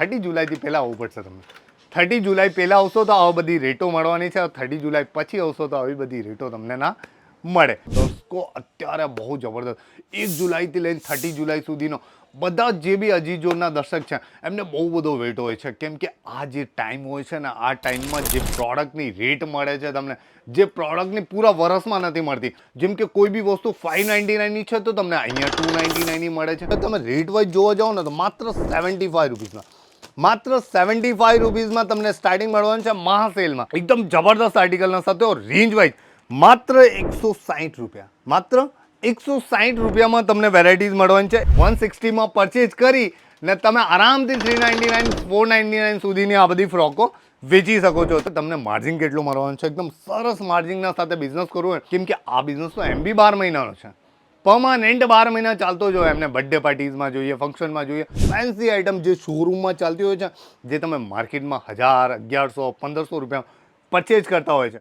Thirty જુલાઈથી પહેલાં આવવું પડશે તમને. થર્ટી જુલાઈ પહેલાં આવશો તો આવી બધી રેટો મળવાની છે. થર્ટી જુલાઈ પછી આવશો તો આવી બધી રેટો તમને ના મળે. દર્શકો અત્યારે બહુ જબરદસ્ત. એક જુલાઈથી લઈને થર્ટી જુલાઈ સુધીનો બધા જે બી અજીજોના દર્શક છે, એમને બહુ બધો વેટ હોય છે. કેમ કે આ જે ટાઈમ હોય છે ને, આ ટાઈમમાં જે પ્રોડક્ટની રેટ મળે છે તમને, જે પ્રોડક્ટની પૂરા વર્ષમાં નથી મળતી. જેમ કે કોઈ બી વસ્તુ ફાઇવ નાઇન્ટી નાઇનની છે તો તમને અહીંયા ટુ નાઇન્ટી નાઇનની મળે છે. તમે રેટ વાઇઝ જોવા જાઓ ને તો માત્ર સેવન્ટી ફાઈવ રૂપીસમાં માત્ર સેવન્ટી ફાઈવ રૂપીઝમાં તમને સ્ટાર્ટિંગ મળવાનું છે મહાસેલમાં. એકદમ જબરદસ્ત આર્ટિકલના સાથે રેન્જ વાઇઝ માત્ર એકસો સાહીઠ રૂપિયા. માત્ર એકસો સાહીઠ રૂપિયામાં તમને વેરાયટીઝ મળવાની છે. વન સિક્સટીમાં પરચેજ કરી ને તમે આરામથી three ninety nine four ninety nine સુધીની આ બધી ફ્રોકો વેચી શકો છો. તો તમને માર્જિન કેટલું મળવાનું છે? એકદમ સરસ માર્જિનના સાથે બિઝનેસ કરવું હોય. કેમ કે આ બિઝનેસ તો એમ બી બાર મહિનાનો છે. પરમાનન્ટ બાર મહિના ચાલતો જ હોય. એમને બર્થડે પાર્ટીઝમાં જોઈએ ફંક્શનમાં જોઈએ. ફેન્સી આઇટમ જે શોરૂમમાં ચાલતી હોય છે, જે તમે માર્કેટમાં હજાર, અગિયારસો, પંદરસો રૂપિયા પરચેજ કરતા હોય છે.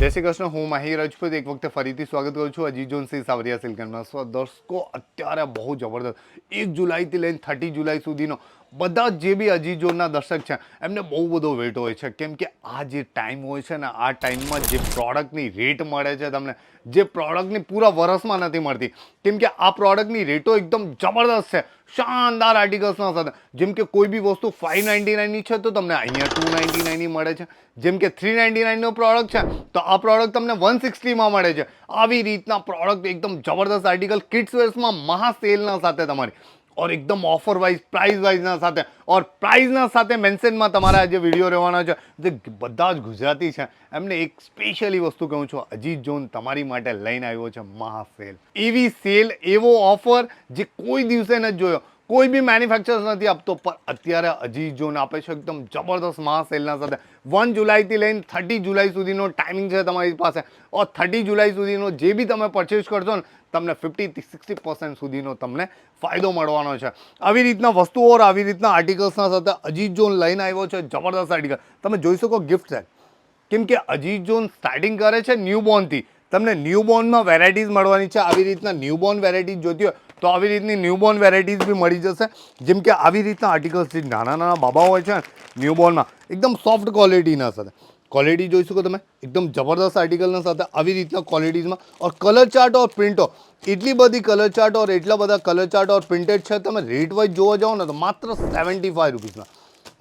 જય શ્રી કૃષ્ણ, હું માહી રાજપૂત. એક વખતે ફરીથી સ્વાગત કરું છું અજી જોન સિંહ સાવરિયા સિલ્કનમાં દર્શકો, અત્યારે બહુ જબરદસ્ત. એક જુલાઈથી લઈને થર્ટી જુલાઈ સુધીનો બધા જે બી અજીજોના દર્શક છે, એમને બહુ બધો વેટ હોય છે. કેમ કે આ જે ટાઈમ હોય છે ને, આ ટાઈમમાં જે પ્રોડક્ટની રેટ મળે છે તમને, જે પ્રોડક્ટની પૂરા વર્ષમાં નથી મળતી. કેમ કે આ પ્રોડક્ટની રેટો એકદમ જબરદસ્ત છે. શાનદાર આર્ટિકલ્સના સાથે. જેમ કે કોઈ બી વસ્તુ ફાઇવ નાઇન્ટી નાઇનની છે, તો તમને અહીંયા ટુ નાઇન્ટી નાઇનની મળે છે. જેમ કે થ્રી નાઇન્ટી નાઇનનો પ્રોડક્ટ છે, તો આ પ્રોડક્ટ તમને વન સિક્સટીમાં મળે છે. આવી રીતના પ્રોડક્ટ એકદમ જબરદસ્ત આર્ટિકલ કિડ્સ વેર્સમાં મહા સેલના સાથે તમારી. ઓર એકદમ ઓફર વાઇઝ પ્રાઇઝ વાઇઝના સાથે. ઓર પ્રાઇઝના સાથે મેન્શનમાં તમારા જે વીડિયો રહેવાના છે. જે બધા જ ગુજરાતી છે. એમને એક સ્પેશિયલી વસ્તુ કહું છું. અજીત જોન તમારી માટે લઈને આવ્યો છે મહા સેલ એવી સેલ એવો ઓફર જે કોઈ દિવસે નથી જોયો. કોઈ બી મેન્યુફેક્ચરર્સ નથી આપતો, પણ અત્યારે અજીત જોન આપે છે એકદમ જબરદસ્ત મહા સેલના સાથે. વન જુલાઈથી લઈને થર્ટી જુલાઈ સુધીનો ટાઈમિંગ છે તમારી પાસે. ઓર થર્ટી જુલાઈ સુધીનો જે બી તમે પરચેસ કરશો ને, તમને ફિફ્ટીથી સિક્સટી પર્સન્ટ સુધીનો તમને ફાયદો મળવાનો છે. આવી રીતના વસ્તુઓ આવી રીતના આર્ટિકલ્સના સાથે અજીત જોન લઈને આવ્યો છે, જબરદસ્ત આર્ટિકલ તમે જોઈ શકો ગિફ્ટ સેટ કેમ કે અજીત જોન સ્ટાર્ટિંગ કરે છે ન્યૂબોર્નથી તમને ન્યૂબોર્નમાં વેરાયટીઝ મળવાની છે. આવી રીતના ન્યૂબોર્ન વેરાયટીઝ જોતી હોય તો આવી રીતની ન્યૂબોર્ન વેરાયટીઝ બી મળી જશે. જેમ કે આવી રીતના આર્ટિકલ્સ જે નાના નાના બાબા હોય છે ન્યૂબોર્નમાં એકદમ સોફ્ટ ક્વોલિટીના સાથે. ક્વોલિટી જોઈ શકો તમે, એકદમ જબરદસ્ત આર્ટિકલના સાથે આવી રીતના ક્વોલિટીઝમાં ઓર કલર ચાર્ટ ઓર પ્રિન્ટો એટલી બધી કલર ચાર્ટ ઓર એટલા બધા કલર ચાર્ટ ઓર પ્રિન્ટેડ છે, તમે રેટ વાઇઝ જોવા જાઓ ને, તો માત્ર સેવન્ટી ફાઈવ રૂપીસમાં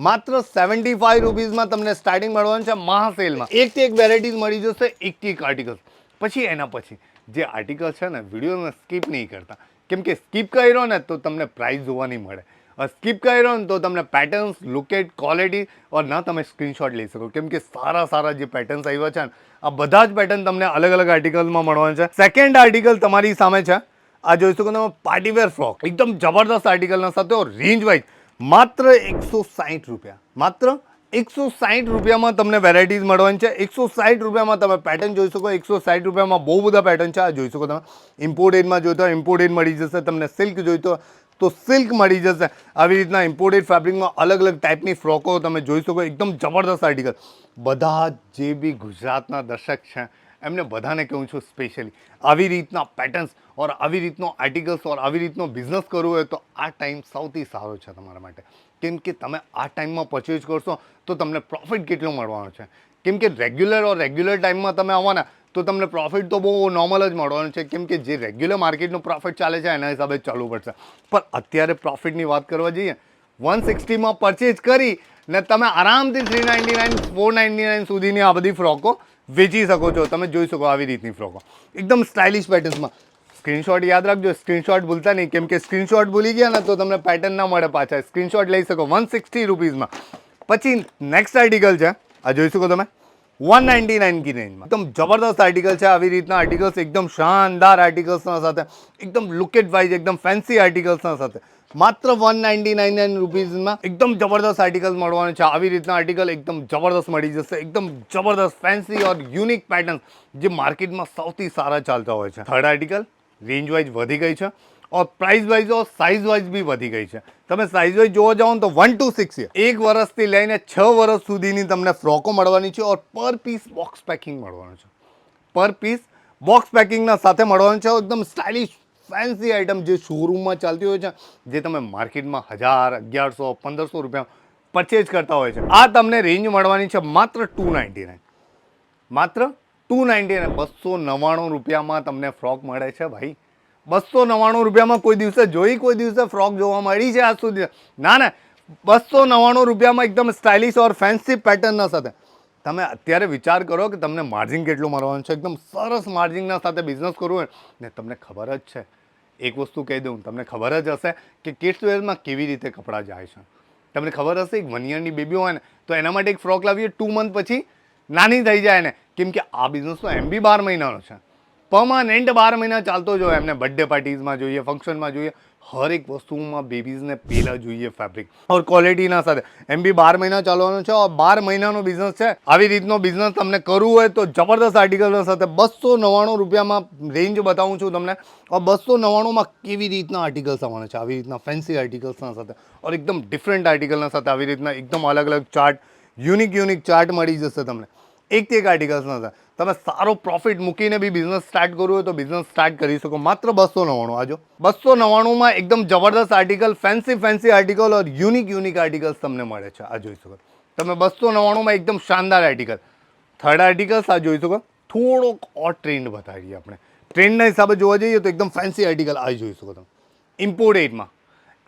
માત્ર સેવન્ટી ફાઈવ રૂપીઝમાં તમને સ્ટાર્ટિંગ મળવાનું છે મહાસેલમાં એકથી એક વેરાયટીઝ મળી જશે એકથી એક આર્ટિકલ પછી એના પછી, જે આર્ટિકલ છે ને વિડીયોને સ્કીપ નહીં કરતા. કેમ કે સ્કીપ કર્યો ને તો તમને પ્રાઇસ જોવા નહીં મળે. સ્કીપ કર્યો ને તો તમને પેટર્ન્સ લુકેટ ક્વોલિટી ઓર ના તમે સ્ક્રીનશોટ લઈ શકો. કેમ કે સારા સારા જે પેટર્ન્સ આવ્યા છે ને, આ બધા જ પેટર્ન તમને અલગ અલગ આર્ટિકલમાં મળવાના છે. સેકન્ડ આર્ટિકલ તમારી સામે છે. આ જોઈ શકો તમે પાર્ટીવેર ફ્રોક એકદમ જબરદસ્ત આર્ટિકલના સાથે રેન્જ વાઇઝ માત્ર એકસો સાહીઠ રૂપિયા. માત્ર એકસો સાહીઠ રૂપિયામાં તમને વેરાયટીઝ મળવાની છે. એકસો સાહીઠ રૂપિયામાં તમે પેટર્ન જોઈ શકો. એકસો સાહીઠ રૂપિયામાં બહુ બધા પેટર્ન છે. આ જોઈ શકો તમે. ઇમ્પોર્ટેડમાં જોઈતો ઇમ્પોર્ટેડ મળી જશે. તમને સિલ્ક જોઈતો તો સિલ્ક મળી જશે. આવી રીતના ઇમ્પોર્ટેડ ફેબ્રિકમાં અલગ અલગ ટાઈપની ફ્રોકો તમે જોઈ શકો. એકદમ જબરદસ્ત આર્ટિકલ બધા જે બી ગુજરાતના દર્શક છે, એમને બધાને કહું છું સ્પેશિયલી આવી રીતના પેટર્ન્સ ઓર આવી રીતનો આર્ટિકલ્સ ઓર આવી રીતનો બિઝનેસ કરવો હોય તો આ ટાઈમ સૌથી સારો છે તમારા માટે. કેમ કે તમે આ ટાઈમમાં પરચેઝ કરશો, તો તમને પ્રોફિટ કેટલો મળવાનો છે? કેમ કે રેગ્યુલર ઓર રેગ્યુલર ટાઈમમાં તમે આવવાના, તો તમને પ્રોફિટ તો બહુ નોર્મલ જ મળવાનું છે. કેમ કે જે રેગ્યુલર માર્કેટનું પ્રોફિટ ચાલે છે, એના હિસાબે ચાલવું પડશે. પણ અત્યારે પ્રોફિટની વાત કરવા જઈએ વન સિક્સટીમાં પરચેઝ કરી ને તમે આરામથી three ninety nine four ninety nine સુધીની આ બધી ફ્રોકો વેચી શકો છો. તમે જોઈ શકો આવી રીતની ફ્રોકો. એકદમ સ્ટાઇલિશ પેટર્ન્સમાં સ્ક્રીનશોટ યાદ રાખજો, સ્ક્રીનશોટ ભૂલતા નહીં. કેમ કે સ્ક્રીનશોટ ભૂલી ગયા ને તો તમને પેટર્ન ના મળે પાછા. સ્ક્રીનશોટ લઈ શકો વન સિક્સટી રૂપીઝમાં. પછી નેક્સ્ટ આર્ટિકલ છે. આ જોઈ શકો તમે? વન નાઇન્ટી નાઇન કી રેન્જમાં એકદમ જબરદસ્ત આર્ટિકલ છે. આવી રીતના આર્ટિકલ્સ એકદમ શાનદાર આર્ટિકલ્સના સાથે. એકદમ લુકેટ વાઇઝ એકદમ ફેન્સી આર્ટિકલ્સના સાથે. માત્ર વન નાઇન્ટી નાઇન નાઇન રૂપીઝમાં એકદમ જબરદસ્ત આર્ટિકલ મળવાનું છે. આવી રીતના આર્ટિકલ એકદમ જબરદસ્ત મળી જશે. એકદમ જબરદસ્ત ફેન્સી ઓર યુનિક પેટર્ન જે માર્કેટમાં સૌથી સારા ચાલતા હોય છે. થર્ડ આર્ટિકલ રેન્જ વાઇઝ વધી ગઈ છે or price wise or size wise બી વધી ગઈ છે. તમે સાઇઝ વાઇઝ જોવા જાઓ તો વન ટુ સિક્સ એક વર્ષથી લઈને છ વર્ષ સુધીની તમને ફ્રોકો મળવાની છે ઓર પર પીસ બોક્સ પેકિંગ મળવાનું છે. પર પીસ બોક્સ પેકિંગના સાથે મળવાનું છે. એકદમ સ્ટાઇલિશ ફેન્સી આઇટમ જે શોરૂમમાં ચાલતી હોય છે, જે તમે માર્કેટમાં હજાર, અગિયારસો, પંદરસો રૂપિયા પરચેજ કરતા હોય છે. આ તમને રેન્જ મળવાની છે માત્ર ટુ નાઇન્ટી નાઇન માત્ર ટુ નાઇન્ટી અને બસો નવ્વાણું રૂપિયામાં તમને ફ્રોક મળે છે ભાઈ. બસો નવ્વાણું રૂપિયામાં કોઈ દિવસે જોઈ, કોઈ દિવસે ફ્રોક જોવા મળી છે આજ સુધી. ના ના બસો નવ્વાણું રૂપિયામાં એકદમ સ્ટાઇલિશ ઓર ફેન્સી પેટર્નના સાથે. તમે અત્યારે વિચાર કરો કે તમને માર્જિન કેટલું મળવાનું છે. એકદમ સરસ માર્જિનના સાથે બિઝનેસ કરવું હોય ને તમને ખબર જ છે. એક વસ્તુ કહી દઉં, તમને ખબર જ હશે કે કિડ્સ વેરમાં કેવી રીતે કપડાં જાય છે. તમને ખબર હશે, એક વન યરની બેબી હોય ને, તો એના માટે એક ફ્રોક લાવીએ ટુ મંથ પછી નાની થઈ જાય ને, કેમ કે આ બિઝનેસ તો એમ બી બાર મહિનાનો છે. પરમાનન્ટ બાર મહિના ચાલતો જ હોય, એમને બર્થડે પાર્ટીઝમાં જોઈએ ફંક્શનમાં જોઈએ હર એક વસ્તુમાં બેબીઝને પહેલાં જોઈએ ફેબ્રિક ઓર ક્વોલિટીના સાથે, એમ બી બાર મહિના ચાલવાનો છે બાર મહિનાનો બિઝનેસ છે. આવી રીતનો બિઝનેસ તમને કરવું હોય તો જબરદસ્ત આર્ટિકલના સાથે બસો નવ્વાણું રૂપિયામાં રેન્જ બતાવું છું તમને. ઓર બસો નવ્વાણુંમાં કેવી રીતના આર્ટિકલ્સ આવવાના છે? આવી રીતના ફેન્સી આર્ટિકલ્સના સાથે, ઓર એકદમ ડિફરન્ટ આર્ટિકલના સાથે આવી રીતના એકદમ અલગ અલગ ચાર્ટ યુનિક યુનિક ચાર્ટ મળી જશે તમને. એકથી એક આર્ટિકલ્સના થાય તમે સારો પ્રોફિટ મૂકીને બી બિઝનેસ સ્ટાર્ટ કરવું હોય તો બિઝનેસ સ્ટાર્ટ કરી શકો. માત્ર બસો નવ્વાણું આજો બસો નવ્વાણુંમાં એકદમ જબરદસ્ત article fancy fancy article or unique unique articles તમને મળે છે. આ જોઈ શકો. તમે બસો નવ્વાણુંમાં એકદમ શાનદાર આર્ટિકલ થર્ડ આર્ટિકલ્સ આ જોઈ શકો. થોડોક ઓર ટ્રેન્ડ બતાવીએ આપણે. ટ્રેન્ડના હિસાબે જોવા જઈએ તો એકદમ ફેન્સી આર્ટિકલ આ જોઈ શકો તમે. ઇમ્પોર્ટેડમાં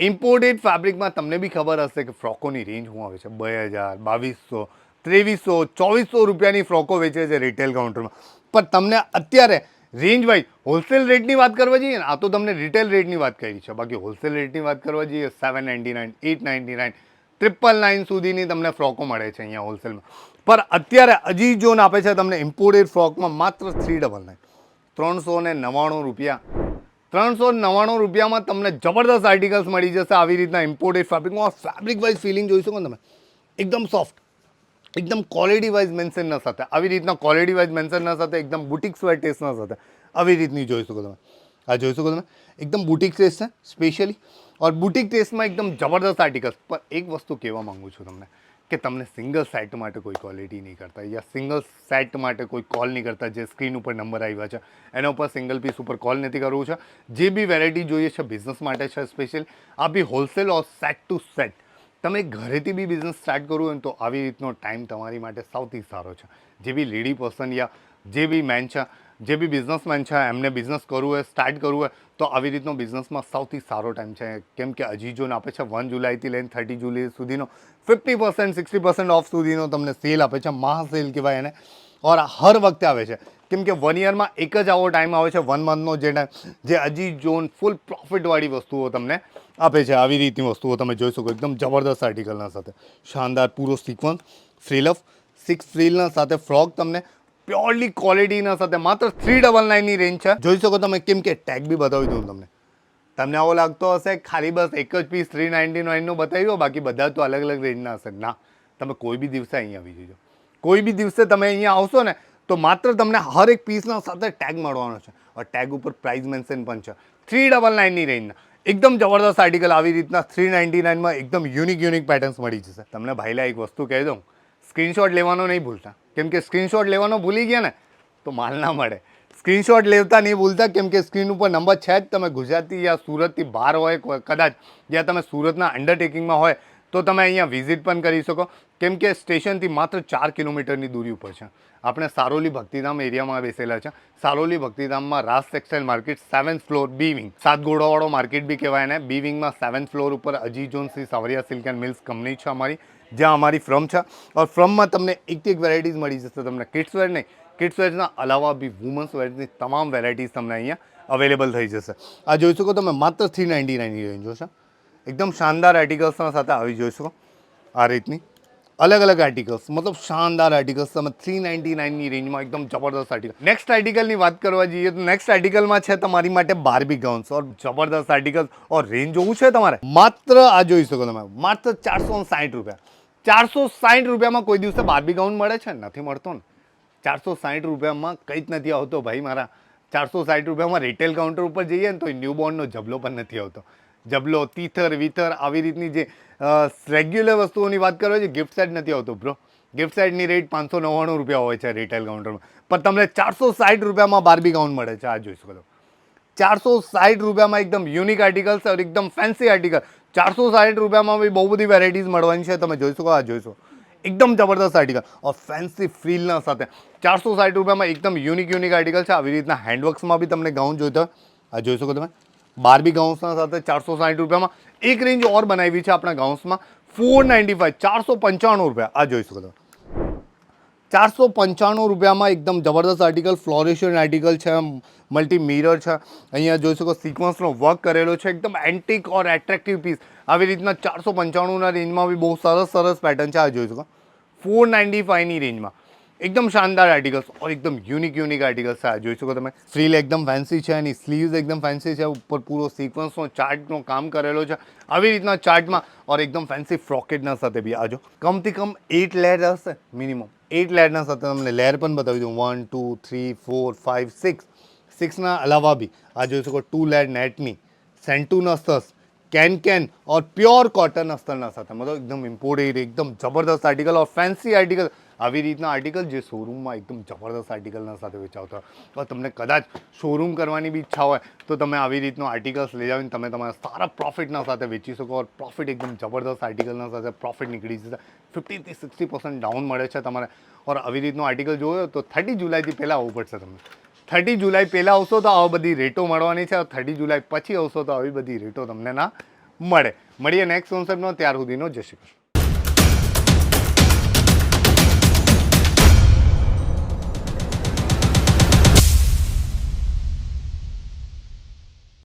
ઇમ્પોર્ટેડ ફેબ્રિકમાં તમને બી ખબર હશે કે ફ્રોકોની રેન્જ શું આવે છે? બે હજાર, બાવીસો, ત્રેવીસો, ચોવીસો રૂપિયાની ફ્રોકો વેચે છે રિટેલ કાઉન્ટરમાં પણ તમને અત્યારે રેન્જ વાઇઝ હોલસેલ રેટની વાત કરવા જઈએ ને, આ તો તમને રિટેલ રેટની વાત કરી છે. બાકી હોલસેલ રેટની વાત કરવા જઈએ seven ninety nine eight ninety nine triple nine સુધીની તમને ફ્રોકો મળે છે અહીંયા હોલસેલમાં પણ અત્યારે હજી જોન આપે છે તમને ઇમ્પોર્ટેડ ફ્રોકમાં માત્ર થ્રી ડબલ નાઇન ત્રણસો ને નવ્વાણું રૂપિયા ત્રણસો નવ્વાણું રૂપિયામાં તમને જબરદસ્ત આર્ટિકલ્સ મળી જશે આવી રીતના ઇમ્પોર્ટેડ ફેબ્રિકમાં ફેબ્રિક વાઇઝ ફિલિંગ જોઈ શકો તમે એકદમ સોફ્ટ એકદમ ક્વોલિટી વાઇઝ મેન્શનના સાથે, આવી રીતના ક્વોલિટી વાઇઝ મેન્શનના સાથે, એકદમ બુટિક સ્વેર ટેસ્ટના સાથે આવી રીતની જોઈ શકો તમે. આ જોઈ શકો તમે? એકદમ બુટિક ટેસ્ટ છે સ્પેશિયલી ઓર બુટિક ટેસ્ટમાં એકદમ જબરદસ્ત આર્ટિકલ્સ પણ એક વસ્તુ કહેવા માગું છું તમને. કે તમને સિંગલ સેટ માટે કોઈ ક્વોલિટી નહીં કરતા યા સિંગલ સેટ માટે કોઈ કોલ નહીં કરતા જે સ્ક્રીન ઉપર નંબર આવ્યા છે. એના ઉપર સિંગલ પીસ ઉપર કોલ નથી કરવું છે. જે બી વેરાયટી જોઈએ છે બિઝનેસ માટે છે સ્પેશિયલ આ બી wholesale or set two set તમે ઘરેથી બી બિઝનેસ સ્ટાર્ટ કરવું હોય તો આવી રીતનો ટાઈમ તમારી માટે સૌથી સારો છે. જે બી લેડી પર્સન યા જે બી મેન છે જે બી બિઝનેસમેન છે, એમને બિઝનેસ કરવું હોય સ્ટાર્ટ કરવું હોય, તો આવી રીતનો બિઝનેસમાં સૌથી સારો ટાઈમ છે. કેમ કે અજીજોન આપે છે વન જુલાઈથી લઈને થર્ટી જુલાઈ સુધીનો fifty percent sixty percent off સુધીનો તમને સેલ આપે છે, મહા સેલ કહેવાય એને. ઓર હર વખતે આવે છે. કેમ કે વન યરમાં એક જ આવો ટાઈમ આવે છે વન મંથનો જે ટાઈમ જે અજી જોન ફૂલ પ્રોફિટવાળી વસ્તુઓ તમને આપે છે. આવી રીતની વસ્તુઓ તમે જોઈ શકો. એકદમ જબરદસ્ત આર્ટિકલના સાથે. શાનદાર, પૂરો સિક્વન્સ ફ્રીલફ સિક્સ ફ્રીલના સાથે ફ્રોક તમને પ્યોરલી ક્વોલિટીના સાથે, માત્ર થ્રી ડબલ નાઇનની રેન્જ છે. જોઈ શકો તમે કેમ કે ટેગ બી બતાવી દઉં તમને. તમને આવો લાગતો હશે, ખાલી બસ એક જ પીસ થ્રી નાઇન્ટી નાઇનનું બતાવ્યો બાકી બધા તો અલગ અલગ રેન્જના હશે. ના, તમે કોઈ બી દિવસે અહીંયા આવી જજો. કોઈ બી દિવસે તમે અહીંયા આવશો ને, તો માત્ર તમને હર એક પીસના સાથે ટેગ મળવાનો છે. ટેગ ઉપર પ્રાઇઝ મેન્શન પણ છે. થ્રી ડબલ નાઇનની રેન્જના એકદમ જબરદસ્ત આર્ટિકલ આવી રીતના થ્રી નાઇન્ટી નાઇનમાં એકદમ યુનિક યુનિક પેટર્ન્સ મળી જશે. તમને ભાઈલા એક વસ્તુ કહી દઉં. સ્ક્રીનશોટ લેવાનો નહીં ભૂલતા. કેમ કે સ્ક્રીનશોટ લેવાનો ભૂલી ગયા ને, તો માલ ના મળે. સ્ક્રીનશોટ લેતા નહીં ભૂલતા, કેમ કે સ્ક્રીન ઉપર નંબર છે જ. તમે ગુજરાતી યા સુરતથી બહાર હોય કદાચ જ્યાં તમે સુરતના અંડરટેકિંગમાં હોય, તો તમે અહીંયા વિઝિટ પણ કરી શકો. કેમ કે સ્ટેશનથી માત્ર ચાર કિલોમીટરની દૂરી ઉપર છે. આપણે સારોલી ભક્તિધામ એરિયામાં બેસેલા છે. Saroli ભક્તિધામમાં Raas textile market seventh floor B wing સાત ઘોડાવાળો માર્કેટ બી કહેવાય ને બી વિંગમાં સેવન્થ ફ્લોર ઉપર અજી John Shri Sawariya silk and mills company છે અમારી. જ્યાં અમારી ફ્રમ છે. ઓર ફ્રમમાં તમને એકથી એક વેરાયટીઝ મળી જશે તમને કિડ્સ વેર નહીં. કિડ્સ વેરના અલાવા બી વુમન્સ વેરની તમામ વેરાયટીઝ તમને અહીંયા અવેલેબલ થઈ જશે. આ જોઈ શકો તમે, માત્ર થ્રી નાઇન્ટી નાઇનની રેન્જ જોશો એકદમ શાનદાર આર્ટિકલ્સના સાથે આવી જોઈ શકો. આ રીતની. અલગ અલગ આર્ટિકલ્સ મતલબ શાનદાર આર્ટિકલ્સ તમે થ્રી નાઇન્ટી નાઇનની રેન્જમાં એકદમ જબરદસ્ત આર્ટિકલ નેક્સ્ટ આર્ટિકલની વાત કરવા જઈએ તો નેક્સ્ટ આર્ટિકલમાં છે તમારી માટે બારબી ગાઉન્સ ઓર જબરદસ્ત આર્ટિકલ ઓર રેન્જ જોવું છે તમારે? માત્ર આ જોઈ શકો તમે. માત્ર ચારસો સાઠ રૂપિયા. ચારસો સાઠ રૂપિયામાં કોઈ દિવસે બારબી ગાઉન મળે છે? નથી મળતો ને. ચારસો સાઠ રૂપિયામાં કંઈ જ નથી આવતો ભાઈ મારા. ચારસો સાઠ રૂપિયામાં રિટેલ કાઉન્ટર ઉપર જઈએ ને તો ન્યૂબોર્નનો જબલો પણ નથી આવતો. જબલો તીથર, વિથર આવી રીતની જે રેગ્યુલર વસ્તુઓની વાત કરો છે ગિફ્ટ સેટ નથી આવતો બ્રો ગિફ્ટ સેટની રેટ પાંચસો નવ્વાણું રૂપિયા હોય છે રિટેલ કાઉન્ટરમાં પણ તમને ચારસો સાઠ રૂપિયામાં બાર્બી ગાઉન મળે છે, આ જોઈ શકો ચારસો સાઠ રૂપિયામાં એકદમ યુનિક આર્ટિકલ્સ એકદમ ફેન્સી આર્ટિકલ ચારસો સાઠ રૂપિયામાં બી બહુ બધી વેરાયટીઝ મળવાની છે તમે જોઈ શકો આ જોઈશો એકદમ જબરદસ્ત આર્ટિકલ ઓર ફેન્સી ફીલના સાથે ચારસો સાઠ રૂપિયામાં એકદમ યુનિક યુનિક આર્ટિકલ છે આવી રીતના હેન્ડવર્ક્સમાં બી તમને ગાઉન જોઈતા હોય આ જોઈ શકો તમે બારબી ગાઉન્સના સાથે ચારસો સાઠ રૂપિયામાં એક રેન્જ ઓર બનાવી છે આપણા ગાઉન્સમાં ફોર નાઇન્ટી ફાઈવ ચારસો પંચાણું રૂપિયા આ જોઈ શકો તમે ચારસો પંચાણું રૂપિયામાં એકદમ જબરદસ્ત આર્ટિકલ ફ્લોરિશિયન આર્ટિકલ છે મલ્ટી મિરર છે. અહીંયા જોઈ શકો સિક્વન્સનો વર્ક કરેલો છે, એકદમ એન્ટિક ઓર એટ્રેક્ટિવ પીસ આવી રીતના ચારસો પંચાણુંના રેન્જમાં બી બહુ સરસ સરસ પેટર્ન છે. આ જોઈ શકો. ફોર નાઇન્ટી ફાઇવની રેન્જમાં એકદમ શાનદાર આર્ટિકલ્સ ઓર એકદમ યુનિક યુનિક આર્ટિકલ્સ છે. આ જોઈ શકો તમે. ફ્રીલ એકદમ ફેન્સી છે, એની સ્લીવ્સ એકદમ ફેન્સી છે, ઉપર પૂરો સિક્વન્સનો ચાર્ટનો કામ કરેલો છે. આવી રીતના ચાર્ટમાં ઓર એકદમ ફેન્સી ફ્રોકેટના સાથે બી આજો કમથી કમ એટ લેર હશે મિનિમમ એટ લેરના સાથે તમને લેર પણ બતાવી દઉં one two three four five six સિક્સના અલાવા બી આ જોઈ શકો ટુ લેર નેટની સેન્ટુન અસ્તસ can can or pure cotton અસ્તરના સાથે મતલબ એકદમ ઇમ્પોર્ટેડ એકદમ જબરદસ્ત આર્ટિકલ ઓર ફેન્સી આર્ટિકલ આવી રીતના આર્ટિકલ જે શોરૂમમાં એકદમ જબરદસ્ત આર્ટિકલના સાથે વેચાવતા હોય. તમને કદાચ શોરૂમ કરવાની બી ઈચ્છા હોય, તો તમે આવી રીતનો આર્ટિકલ્સ લઈ આવીને તમે તમારા સારા પ્રોફિટના સાથે વેચી શકો ઓર પ્રોફિટ એકદમ જબરદસ્ત આર્ટિકલના સાથે પ્રોફિટ નીકળી જશે. ફિફ્ટીથી સિક્સટી પર્સન્ટ ડાઉન મળે છે તમારે. ઓર આવી રીતનો આર્ટિકલ જોયો તો થર્ટી જુલાઈથી પહેલાં આવવું પડશે તમને. થર્ટી જુલાઈ પહેલાં આવશો તો આવી બધી રેટો મળવાની છે. થર્ટી જુલાઈ પછી આવશો તો આવી બધી રેટો તમને ના મળે. મળીએ નેક્સ્ટ કોન્સેપ્ટનો ત્યાર સુધીનો જય શ્રી કૃષ્ણ.